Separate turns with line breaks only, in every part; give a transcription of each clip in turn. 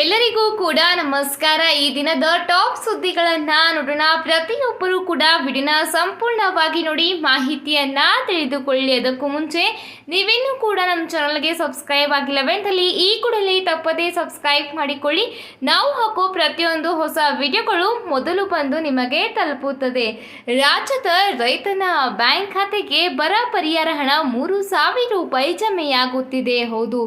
ಎಲ್ಲರಿಗೂ ಕೂಡ ನಮಸ್ಕಾರ. ಈ ದಿನದ ಟಾಪ್ ಸುದ್ದಿಗಳನ್ನ ನೋಡೋಣ. ಪ್ರತಿಯೊಬ್ಬರೂ ಕೂಡ ವಿಡಿನ ಸಂಪೂರ್ಣವಾಗಿ ನೋಡಿ ಮಾಹಿತಿಯನ್ನ ತಿಳಿದುಕೊಳ್ಳಿ. ಅದಕ್ಕೂ ಮುಂಚೆ ನೀವಿನ್ನು ಕೂಡ ನಮ್ಮ ಚಾನಲ್ಗೆ ಸಬ್ಸ್ಕ್ರೈಬ್ ಆಗಿಲ್ಲವೆಂದಲ್ಲಿ ಈ ಕೂಡಲೇ ತಪ್ಪದೇ ಸಬ್ಸ್ಕ್ರೈಬ್ ಮಾಡಿಕೊಳ್ಳಿ. ನಾವು ಹಾಕೋ ಪ್ರತಿಯೊಂದು ಹೊಸ ವಿಡಿಯೋಗಳು ಮೊದಲು ಬಂದು ನಿಮಗೆ ತಲುಪುತ್ತದೆ. ರಾಜ್ಯದ ರೈತನ ಬ್ಯಾಂಕ್ ಖಾತೆಗೆ ಬರ ಪರಿಹಾರ ಹಣ ಮೂರು ಸಾವಿರ ರೂಪಾಯಿ ಜಮೆಯಾಗುತ್ತಿದೆ. ಹೌದು.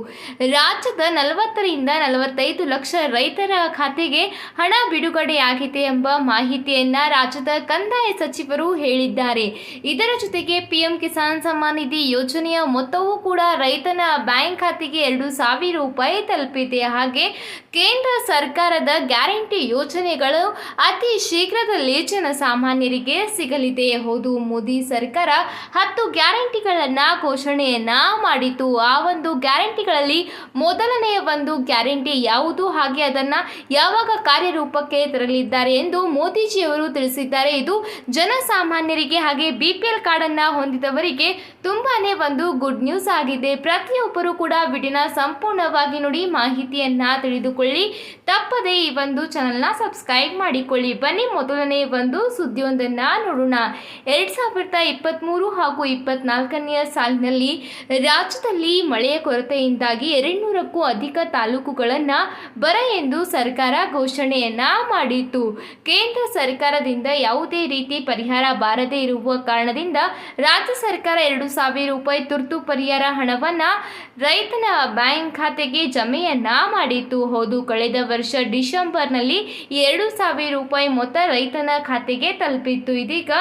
ರಾಜ್ಯದ ನಲವತ್ತರಿಂದ ನಲವತ್ತೈದು ಲಕ್ಷ ರೈತರ ಖಾತೆಗೆ ಹಣ ಬಿಡುಗಡೆಯಾಗಿದೆ ಎಂಬ ಮಾಹಿತಿಯನ್ನ ರಾಜ್ಯದ ಕಂದಾಯ ಸಚಿವರು ಹೇಳಿದ್ದಾರೆ. ಇದರ ಜೊತೆಗೆ ಪಿಎಂ ಕಿಸಾನ್ ಸಮ್ಮಾನ್ ನಿಧಿ ಯೋಜನೆಯ ಮೊತ್ತವೂ ಕೂಡ ರೈತನ ಬ್ಯಾಂಕ್ ಖಾತೆಗೆ ಎರಡು ಸಾವಿರ ರೂಪಾಯಿ ತಲುಪಿದೆ. ಹಾಗೆ ಕೇಂದ್ರ ಸರ್ಕಾರದ ಗ್ಯಾರಂಟಿ ಯೋಜನೆಗಳು ಅತಿ ಶೀಘ್ರದಲ್ಲಿ ಜನಸಾಮಾನ್ಯರಿಗೆ ಸಿಗಲಿದೆ. ಹೌದು, ಮೋದಿ ಸರ್ಕಾರ ಹತ್ತು ಗ್ಯಾರಂಟಿಗಳನ್ನ ಘೋಷಣೆಯನ್ನ ಮಾಡಿತು ಆ ಒಂದು ಗ್ಯಾರಂಟಿಗಳಲ್ಲಿ ಮೊದಲನೆಯ ಒಂದು ಗ್ಯಾರಂಟಿ ಯಾವುದು ಹಾಗೆ ಅದನ್ನ ಯಾವಾಗ ಕಾರ್ಯರೂಪಕ್ಕೆ ತರಲಿದ್ದಾರೆ ಎಂದು ಮೋದಿಜಿಯವರು ತಿಳಿಸಿದ್ದಾರೆ. ಇದು ಜನಸಾಮಾನ್ಯರಿಗೆ ಹಾಗೆ ಬಿ ಪಿ ಎಲ್ ಕಾರ್ಡನ್ನು ಹೊಂದಿದವರಿಗೆ ತುಂಬಾನೇ ಒಂದು ಗುಡ್ ನ್ಯೂಸ್ ಆಗಿದೆ. ಪ್ರತಿಯೊಬ್ಬರು ಕೂಡ ವಿಡಿನ ಸಂಪೂರ್ಣವಾಗಿ ನೋಡಿ ಮಾಹಿತಿಯನ್ನ ತಿಳಿದುಕೊಳ್ಳಿ. ತಪ್ಪದೆ ಈ ಒಂದು ಚಾನಲ್ನ ಸಬ್ಸ್ಕ್ರೈಬ್ ಮಾಡಿಕೊಳ್ಳಿ. ಬನ್ನಿ ಮೊದಲನೇ ಒಂದು ಸುದ್ದಿಯೊಂದನ್ನು ನೋಡೋಣ. ಎರಡು ಸಾವಿರದ ಇಪ್ಪತ್ತ್ಮೂರು ಹಾಗೂ ಇಪ್ಪತ್ನಾಲ್ಕನೆಯ ಸಾಲಿನಲ್ಲಿ ರಾಜ್ಯದಲ್ಲಿ ಮಳೆಯ ಕೊರತೆಯಿಂದಾಗಿ ಎರಡುನೂರಕ್ಕೂ ಅಧಿಕ ತಾಲೂಕುಗಳನ್ನು ಬರ ಎಂದು ಸರ್ಕಾರ ಘೋಷಣೆಯನ್ನ ಮಾಡಿತ್ತು. ಕೇಂದ್ರ ಸರ್ಕಾರದಿಂದ ಯಾವುದೇ ರೀತಿ ಪರಿಹಾರ ಬಾರದೇ ಇರುವ ಕಾರಣದಿಂದ ರಾಜ್ಯ ಸರ್ಕಾರ ಎರಡು ಸಾವಿರ ರೂಪಾಯಿ ತುರ್ತು ಪರಿಹಾರ ಹಣವನ್ನ ರೈತನ ಬ್ಯಾಂಕ್ ಖಾತೆಗೆ ಜಮೆಯನ್ನ ಮಾಡಿತ್ತು. ಹೌದು, ಕಳೆದ ವರ್ಷ ಡಿಸೆಂಬರ್ನಲ್ಲಿ ಎರಡು ಸಾವಿರ ರೂಪಾಯಿ ಮೊತ್ತ ರೈತನ ಖಾತೆಗೆ ತಲುಪಿತ್ತು. ಇದೀಗ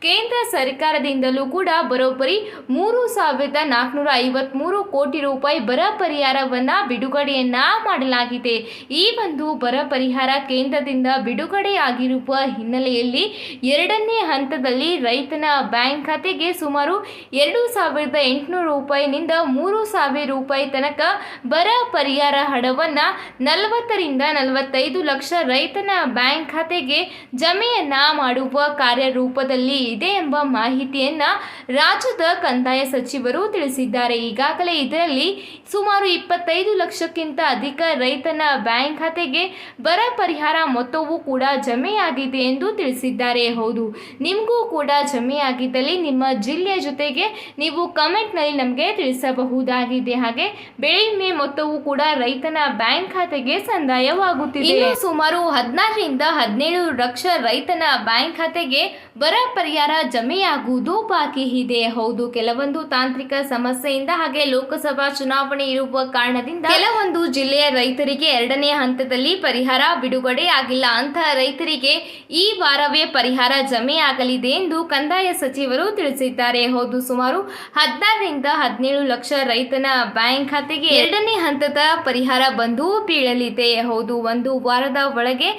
ಕೇಂದ್ರ ಸರ್ಕಾರದಿಂದಲೂ ಕೂಡ ಬರೋಬ್ಬರಿ ಮೂರು ಸಾವಿರದ ನಾಲ್ಕುನೂರ ಐವತ್ಮೂರು ಕೋಟಿ ರೂಪಾಯಿ ಬರ ಪರಿಹಾರವನ್ನು ಬಿಡುಗಡೆಯನ್ನ ಮಾಡಲಾಗಿದೆ. ಈ ಒಂದು ಬರ ಪರಿಹಾರ ಕೇಂದ್ರದಿಂದ ಬಿಡುಗಡೆಯಾಗಿರುವ ಹಿನ್ನೆಲೆಯಲ್ಲಿ ಎರಡನೇ ಹಂತದಲ್ಲಿ ರೈತನ ಬ್ಯಾಂಕ್ ಖಾತೆಗೆ ಸುಮಾರು ಎರಡು ಸಾವಿರದ ಎಂಟುನೂರು ರೂಪಾಯಿನಿಂದ ಮೂರು ಸಾವಿರ ರೂಪಾಯಿ ತನಕ ಬರ ಪರಿಹಾರ ಹಣವನ್ನು ನಲವತ್ತರಿಂದ ನಲವತ್ತೈದು ಲಕ್ಷ ರೈತನ ಬ್ಯಾಂಕ್ ಖಾತೆಗೆ ಜಮೆಯನ್ನ ಮಾಡುವ ಕಾರ್ಯರೂಪದಲ್ಲಿ ಇದೆ ಎಂಬ ಮಾಹಿತಿಯನ್ನ ರಾಜ್ಯದ ಕಂದಾಯ ಸಚಿವರು ತಿಳಿಸಿದ್ದಾರೆ. ಈಗಾಗಲೇ ಇದರಲ್ಲಿ ಸುಮಾರು ಇಪ್ಪತ್ತೈದು ಲಕ್ಷಕ್ಕಿಂತ ಅಧಿಕ ರೈತನ ಬ್ಯಾಂಕ್ ಖಾತೆಗೆ ಬರ ಪರಿಹಾರ ಮೊತ್ತವೂ ಕೂಡ ಜಮೆಯಾಗಿದೆ ಎಂದು ತಿಳಿಸಿದ್ದಾರೆ. ಹೌದು, ನಿಮಗೂ ಕೂಡ ಜಮೆಯಾಗಿದ್ದಲ್ಲಿ ನಿಮ್ಮ ಜಿಲ್ಲೆಯ ಜೊತೆಗೆ ನೀವು ಕಮೆಂಟ್ನಲ್ಲಿ ನಮಗೆ ತಿಳಿಸಬಹುದಾಗಿದೆ. ಹಾಗೆ ಬೆಳೆ ವಿಮೆ ಮೊತ್ತವೂ ಕೂಡ ರೈತನ ಬ್ಯಾಂಕ್ ಖಾತೆಗೆ ಸಂದಾಯವಾಗುತ್ತಿದೆ. ಸುಮಾರು ಹದಿನಾರರಿಂದ ಹದಿನೇಳು ಲಕ್ಷ ರೈತನ ಬ್ಯಾಂಕ್ ಖಾತೆಗೆ ಬರ ಪರಿಹಾರ ಜಮೆಯಾಗುವುದು ಬಾಕಿ ಇದೆ. ಹೌದು, ಕೆಲವೊಂದು ತಾಂತ್ರಿಕ ಸಮಸ್ಯೆಯಿಂದ ಹಾಗೆ ಲೋಕಸಭಾ ಚುನಾವಣೆ ಇರುವ ಕಾರಣದಿಂದ ಕೆಲವೊಂದು ಜಿಲ್ಲೆಯ ರೈತರಿಗೆ ಎರಡನೇ ಹಂತದಲ್ಲಿ ಪರಿಹಾರ ಬಿಡುಗಡೆ ಆಗಿಲ್ಲ. ಅಂತಹ ರೈತರಿಗೆ ಈ ವಾರವೇ ಪರಿಹಾರ ಜಮೆಯಾಗಲಿದೆ ಎಂದು ಕಂದಾಯ ಸಚಿವರು ತಿಳಿಸಿದ್ದಾರೆ. ಹೌದು, ಸುಮಾರು ಹದಿನಾರರಿಂದ ಹದಿನೇಳು ಲಕ್ಷ ರೈತನ ಬ್ಯಾಂಕ್ ಖಾತೆಗೆ ಎರಡನೇ ಹಂತದ ಪರಿಹಾರ ಬಂದು ಬೀಳಲಿದೆ. ಹೌದು, ಒಂದು ವಾರದ ಒಳಗೆ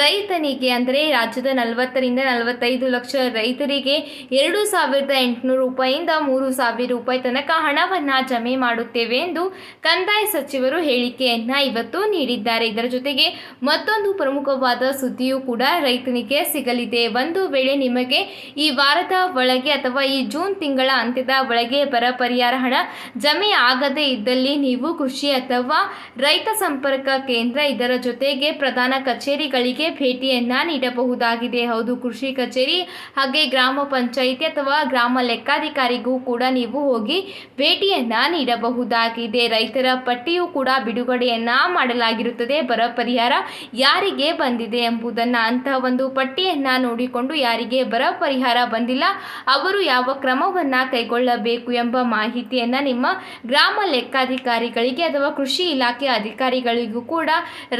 ರೈತನಿಗೆ, ಅಂದರೆ ರಾಜ್ಯದ ನಲವತ್ತರಿಂದ ನಲವತ್ತೈದು ಲಕ್ಷ ರೈತರಿಗೆ ಎರಡು ಸಾವಿರದ ಎಂಟುನೂರು ರೂಪಾಯಿಯಿಂದ ಮೂರು ಸಾವಿರ ರೂಪಾಯಿ ತನಕ ಹಣವನ್ನು ಜಮೆ ಮಾಡುತ್ತೇವೆ ಎಂದು ಕಂದಾಯ ಸಚಿವರು ಹೇಳಿಕೆಯನ್ನ ಇವತ್ತು ನೀಡಿದ್ದಾರೆ. ಇದರ ಜೊತೆಗೆ ಮತ್ತೊಂದು ಪ್ರಮುಖವಾದ ಸುದ್ದಿಯೂ ಕೂಡ ರೈತನಿಗೆ ಸಿಗಲಿದೆ. ಒಂದು ವೇಳೆ ನಿಮಗೆ ಈ ವಾರದ ಒಳಗೆ ಅಥವಾ ಈ ಜೂನ್ ತಿಂಗಳ ಅಂತ್ಯದ ಒಳಗೆ ಬರ ಪರಿಹಾರ ಹಣ ಜಮೆ ಆಗದೇ ಇದ್ದಲ್ಲಿ ನೀವು ಕೃಷಿ ಅಥವಾ ರೈತ ಸಂಪರ್ಕ ಕೇಂದ್ರ ಇದರ ಜೊತೆಗೆ ಪ್ರಧಾನ ಕಚೇರಿಗಳಿಗೆ ಭೇಟಿಯನ್ನ ನೀಡಬಹುದಾಗಿದೆ. ಹೌದು, ಕೃಷಿ ಕಚೇರಿ ಹಾಗೆ ಗ್ರಾಮ ಪಂಚಾಯಿತಿ ಅಥವಾ ಗ್ರಾಮ ಲೆಕ್ಕಾಧಿಕಾರಿಗೂ ಕೂಡ ನೀವು ಹೋಗಿ ಭೇಟಿಯನ್ನು ನೀಡಬಹುದಾಗಿದೆ. ರೈತರ ಪಟ್ಟಿಯೂ ಕೂಡ ಬಿಡುಗಡೆಯನ್ನ ಮಾಡಲಾಗಿರುತ್ತದೆ. ಬರ ಪರಿಹಾರ ಯಾರಿಗೆ ಬಂದಿದೆ ಎಂಬುದನ್ನು ಅಂತಹ ಒಂದು ಪಟ್ಟಿಯನ್ನ ನೋಡಿಕೊಂಡು ಯಾರಿಗೆ ಬರ ಪರಿಹಾರ ಬಂದಿಲ್ಲ, ಅವರು ಯಾವ ಕ್ರಮವನ್ನ ಕೈಗೊಳ್ಳಬೇಕು ಎಂಬ ಮಾಹಿತಿಯನ್ನ ನಿಮ್ಮ ಗ್ರಾಮ ಲೆಕ್ಕಾಧಿಕಾರಿಗಳಿಗೆ ಅಥವಾ ಕೃಷಿ ಇಲಾಖೆ ಅಧಿಕಾರಿಗಳಿಗೂ ಕೂಡ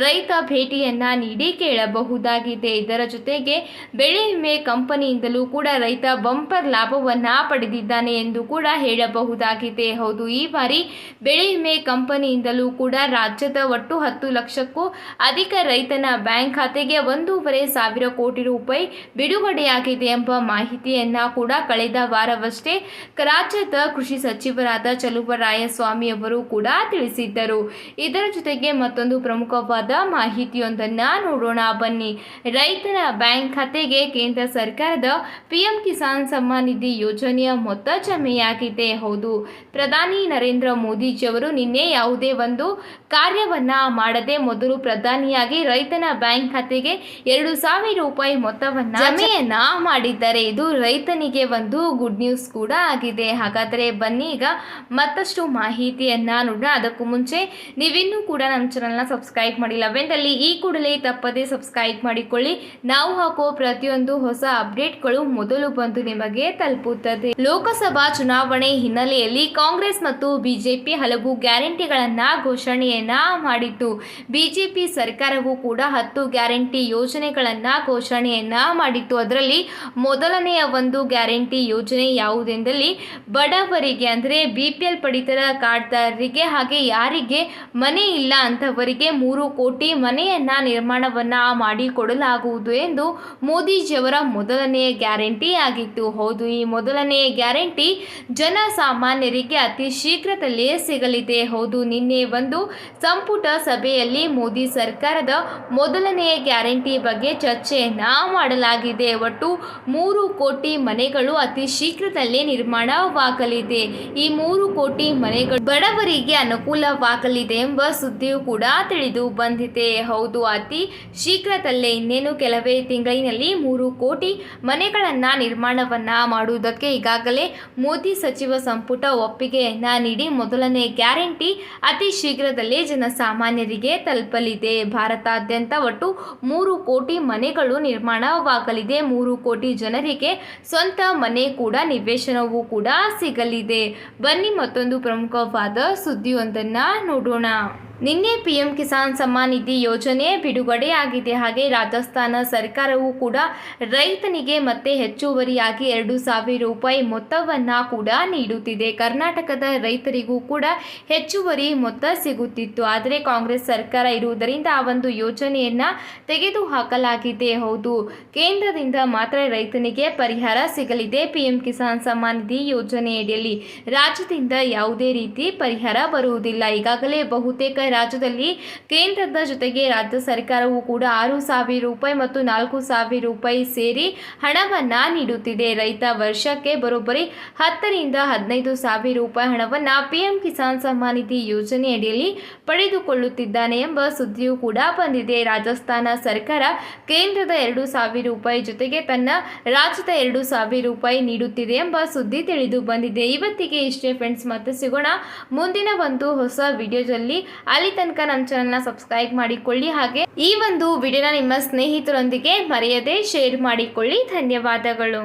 ರೈತ ಭೇಟಿಯನ್ನ ನೀಡಿ ಕೇಳಬಹುದಾಗಿದೆ. ಇದರ ಜೊತೆಗೆ ಬೆಳೆ ವಿಮೆ ಕಂಪನಿಯಿಂದಲೂ ಕೂಡ ರೈತ ಬಂಪರ್ ಲಾಭವನ್ನ ಪಡೆದಿದ್ದಾನೆ ಎಂದು ಕೂಡ ಹೇಳಬಹುದಾಗಿದೆ. ಹೌದು, ಈ ಬಾರಿ ಬೆಳೆ ವಿಮೆ ಕಂಪನಿಯಿಂದಲೂ ಕೂಡ ರಾಜ್ಯದ ಒಟ್ಟು ಹತ್ತು ಲಕ್ಷಕ್ಕೂ ಅಧಿಕ ರೈತನ ಬ್ಯಾಂಕ್ ಖಾತೆಗೆ ಒಂದೂವರೆ ಸಾವಿರ ಕೋಟಿ ರೂಪಾಯಿ ಬಿಡುಗಡೆಯಾಗಿದೆ ಎಂಬ ಮಾಹಿತಿಯನ್ನ ಕೂಡ ಕಳೆದ ವಾರವಷ್ಟೇ ರಾಜ್ಯದ ಕೃಷಿ ಸಚಿವರಾದ ಚಲುವರಾಯಸ್ವಾಮಿ ಅವರು ಕೂಡ ತಿಳಿಸಿದ್ದರು. ಇದರ ಜೊತೆಗೆ ಮತ್ತೊಂದು ಪ್ರಮುಖವಾದ ಮಾಹಿತಿಯೊಂದನ್ನು ನೋಡೋಣ ಬನ್ನಿ. ರೈತನ ಬ್ಯಾಂಕ್ ಖಾತೆಗೆ ಕೇಂದ್ರ ಸರ್ಕಾರ ಸರ್ಕಾರದ ಪಿಎಂ ಕಿಸಾನ್ ಸಮ್ಮಾನ್ ನಿಧಿ ಯೋಜನೆಯ ಮೊತ್ತ ಜಮೆಯಾಗಿದೆ ಹೌದು ಪ್ರಧಾನಿ ನರೇಂದ್ರ ಮೋದಿಜಿಯವರು ನಿನ್ನೆ ಯಾವುದೇ ಒಂದು ಕಾರ್ಯವನ್ನ ಮಾಡದೆ ಮೊದಲು ಪ್ರಧಾನಿಯಾಗಿ ರೈತನ ಬ್ಯಾಂಕ್ ಖಾತೆಗೆ ಎರಡು ಸಾವಿರ ರೂಪಾಯಿ ಮೊತ್ತವನ್ನ ಜಮೆಯನ್ನ ಮಾಡಿದ್ದಾರೆ. ಇದು ರೈತನಿಗೆ ಒಂದು ಗುಡ್ ನ್ಯೂಸ್ ಕೂಡ ಆಗಿದೆ. ಹಾಗಾದರೆ ಬನ್ನಿ ಈಗ ಮತ್ತಷ್ಟು ಮಾಹಿತಿಯನ್ನ ನೋಡೋಣ. ಅದಕ್ಕೂ ಮುಂಚೆ ನೀವಿನ್ನೂ ಕೂಡ ನಮ್ಮ ಚಾನಲ್ನ ಸಬ್ಸ್ಕ್ರೈಬ್ ಮಾಡಿಲ್ಲ. ಮಾಡಿಲ್ಲವೆಂದಲ್ಲಿ ಈ ಕೂಡಲೇ ತಪ್ಪದೇ ಸಬ್ಸ್ಕ್ರೈಬ್ ಮಾಡಿಕೊಳ್ಳಿ. ನಾವು ಹಾಕೋ ಪ್ರತಿಯೊಂದು ಹೊಸ ಅಪ್ಡೇಟ್ಗಳು ಮೊದಲು ಬಂದು ನಿಮಗೆ ತಲುಪುತ್ತದೆ. ಲೋಕಸಭಾ ಚುನಾವಣೆ ಹಿನ್ನೆಲೆಯಲ್ಲಿ ಕಾಂಗ್ರೆಸ್ ಮತ್ತು ಬಿಜೆಪಿ ಹಲವು ಗ್ಯಾರಂಟಿಗಳನ್ನ ಘೋಷಣೆಯನ್ನ ಮಾಡಿತ್ತು. ಬಿಜೆಪಿ ಸರ್ಕಾರವು ಕೂಡ ಹತ್ತು ಗ್ಯಾರಂಟಿ ಯೋಜನೆಗಳನ್ನ ಘೋಷಣೆಯನ್ನ ಮಾಡಿತ್ತು. ಅದರಲ್ಲಿ ಮೊದಲನೆಯ ಒಂದು ಗ್ಯಾರಂಟಿ ಯೋಜನೆ ಯಾವುದೆಂದಲ್ಲಿ ಬಡವರಿಗೆ ಅಂದರೆ ಬಿ ಪಿ ಎಲ್ ಪಡಿತರ ಕಾರ್ಡ್ದಾರರಿಗೆ ಹಾಗೆ ಯಾರಿಗೆ ಮನೆ ಇಲ್ಲ ಅಂತವರಿಗೆ ಮೂರು ಕೋಟಿ ಮನೆಯನ್ನ ನಿರ್ಮಾಣವನ್ನ ಮಾಡಿಕೊಡಲಾಗುವುದು ಎಂದು ಮೋದಿಜಿಯವರ ಮೊದಲನೆಯ ಗ್ಯಾರಂಟಿ ಆಗಿತ್ತು. ಹೌದು, ಈ ಮೊದಲನೆಯ ಗ್ಯಾರಂಟಿ ಜನಸಾಮಾನ್ಯರಿಗೆ ಅತಿ ಶೀಘ್ರದಲ್ಲೇ ಸಿಗಲಿದೆ. ಹೌದು, ನಿನ್ನೆ ಒಂದು ಸಂಪುಟ ಸಭೆಯಲ್ಲಿ ಮೋದಿ ಸರ್ಕಾರದ ಮೊದಲನೆಯ ಗ್ಯಾರಂಟಿ ಬಗ್ಗೆ ಚರ್ಚೆಯನ್ನ ಮಾಡಲಾಗಿದೆ. ಒಟ್ಟು ಮೂರು ಕೋಟಿ ಮನೆಗಳು ಅತಿ ಶೀಘ್ರದಲ್ಲೇ ನಿರ್ಮಾಣವಾಗಲಿದೆ. ಈ ಮೂರು ಕೋಟಿ ಮನೆಗಳು ಬಡವರಿಗೆ ಅನುಕೂಲವಾಗಲಿದೆ ಎಂಬ ಸುದ್ದಿಯೂ ಕೂಡ ತಿಳಿದು ಬಂದಿದೆ. ಹೌದು, ಅತಿ ಶೀಘ್ರದಲ್ಲೇ ಇನ್ನೇನು ಕೆಲವೇ ತಿಂಗಳಿನಲ್ಲಿ ಮೂರು ಕೋಟಿ ಮನೆಗಳನ್ನ ನಿರ್ಮಾಣವನ್ನ ಮಾಡುವುದಕ್ಕೆ ಈಗಾಗಲೇ ಮೋದಿ ಸಚಿವ ಸಂಪುಟ ಒಪ್ಪಿಗೆಯನ್ನು ನೀಡಿ ಮೊದಲನೇ ಗ್ಯಾರಂಟಿ ಅತಿ ಶೀಘ್ರದಲ್ಲೇ ಜನಸಾಮಾನ್ಯರಿಗೆ ತಲುಪಲಿದೆ. ಭಾರತಾದ್ಯಂತ ಒಟ್ಟು ಮೂರು ಕೋಟಿ ಮನೆಗಳು ನಿರ್ಮಾಣವಾಗಲಿದೆ. ಮೂರು ಕೋಟಿ ಜನರಿಗೆ ಸ್ವಂತ ಮನೆ ಕೂಡ, ನಿವೇಶನವೂ ಕೂಡ ಸಿಗಲಿದೆ. ಬನ್ನಿ ಮತ್ತೊಂದು ಪ್ರಮುಖವಾದ ಸುದ್ದಿಯೊಂದನ್ನು ನೋಡೋಣ. ನಿನ್ನೆ ಪಿಎಂ ಕಿಸಾನ್ ಸಮ್ಮಾನ್ ನಿಧಿ ಯೋಜನೆ ಬಿಡುಗಡೆಯಾಗಿದೆ. ಹಾಗೆ ರಾಜಸ್ಥಾನ ಸರ್ಕಾರವು ಕೂಡ ರೈತನಿಗೆ ಮತ್ತೆ ಹೆಚ್ಚುವರಿಯಾಗಿ ಎರಡು ಸಾವಿರ ರೂಪಾಯಿ ಮೊತ್ತವನ್ನು ಕೂಡ ನೀಡುತ್ತಿದೆ. ಕರ್ನಾಟಕದ ರೈತರಿಗೂ ಕೂಡ ಹೆಚ್ಚುವರಿ ಮೊತ್ತ ಸಿಗುತ್ತಿತ್ತು. ಆದರೆ ಕಾಂಗ್ರೆಸ್ ಸರ್ಕಾರ ಇರುವುದರಿಂದ ಆ ಒಂದು ಯೋಜನೆಯನ್ನು ತೆಗೆದುಹಾಕಲಾಗಿದೆ. ಹೌದು, ಕೇಂದ್ರದಿಂದ ಮಾತ್ರ ರೈತನಿಗೆ ಪರಿಹಾರ ಸಿಗಲಿದೆ ಪಿಎಂ ಕಿಸಾನ್ ಸಮ್ಮಾನ್ ನಿಧಿ ಯೋಜನೆಯಡಿಯಲ್ಲಿ. ರಾಜ್ಯದಿಂದ ಯಾವುದೇ ರೀತಿ ಪರಿಹಾರ ಬರುವುದಿಲ್ಲ. ಈಗಾಗಲೇ ಬಹುತೇಕ ರಾಜ್ಯದಲ್ಲಿ ಕೇಂದ್ರದ ಜೊತೆಗೆ ರಾಜ್ಯ ಸರ್ಕಾರವು ಕೂಡ ಆರು ಸಾವಿರ ರೂಪಾಯಿ ಮತ್ತು ನಾಲ್ಕು ಸಾವಿರ ರೂಪಾಯಿ ಸೇರಿ ಹಣವನ್ನ ನೀಡುತ್ತಿದೆ. ರೈತ ವರ್ಷಕ್ಕೆ ಬರೋಬ್ಬರಿ ಹತ್ತರಿಂದ ಹದಿನೈದು ಸಾವಿರ ರೂಪಾಯಿ ಹಣವನ್ನು ಪಿಎಂ ಕಿಸಾನ್ ಸಮ್ಮಾನ್ ನಿಧಿ ಯೋಜನೆಯಡಿಯಲ್ಲಿ ಪಡೆದುಕೊಳ್ಳುತ್ತಿದ್ದಾನೆ ಎಂಬ ಸುದ್ದಿಯೂ ಕೂಡ ಬಂದಿದೆ. ರಾಜಸ್ಥಾನ ಸರ್ಕಾರ ಕೇಂದ್ರದ ಎರಡು ಸಾವಿರ ರೂಪಾಯಿ ಜೊತೆಗೆ ತನ್ನ ರಾಜ್ಯದ ಎರಡು ಸಾವಿರ ರೂಪಾಯಿ ನೀಡುತ್ತಿದೆ ಎಂಬ ಸುದ್ದಿ ತಿಳಿದು ಬಂದಿದೆ. ಇವತ್ತಿಗೆ ಇಷ್ಟೇ ಫ್ರೆಂಡ್ಸ್ ಮತ್ತೆ ಸಿಗೋಣ ಮುಂದಿನ ಒಂದು ಹೊಸ ವಿಡಿಯೋದಲ್ಲಿ ಅಲ್ಲಿ ತನಕ ನಮ್ಮ ಚಾನಲ್ನ ಸಬ್ಸ್ಕ್ರೈಬ್ ಮಾಡಿಕೊಳ್ಳಿ ಹಾಗೆ ಈ ಒಂದು ವಿಡಿಯೋನ ನಿಮ್ಮ ಸ್ನೇಹಿತರೊಂದಿಗೆ ಮರೆಯದೆ ಶೇರ್ ಮಾಡಿಕೊಳ್ಳಿ. ಧನ್ಯವಾದಗಳು.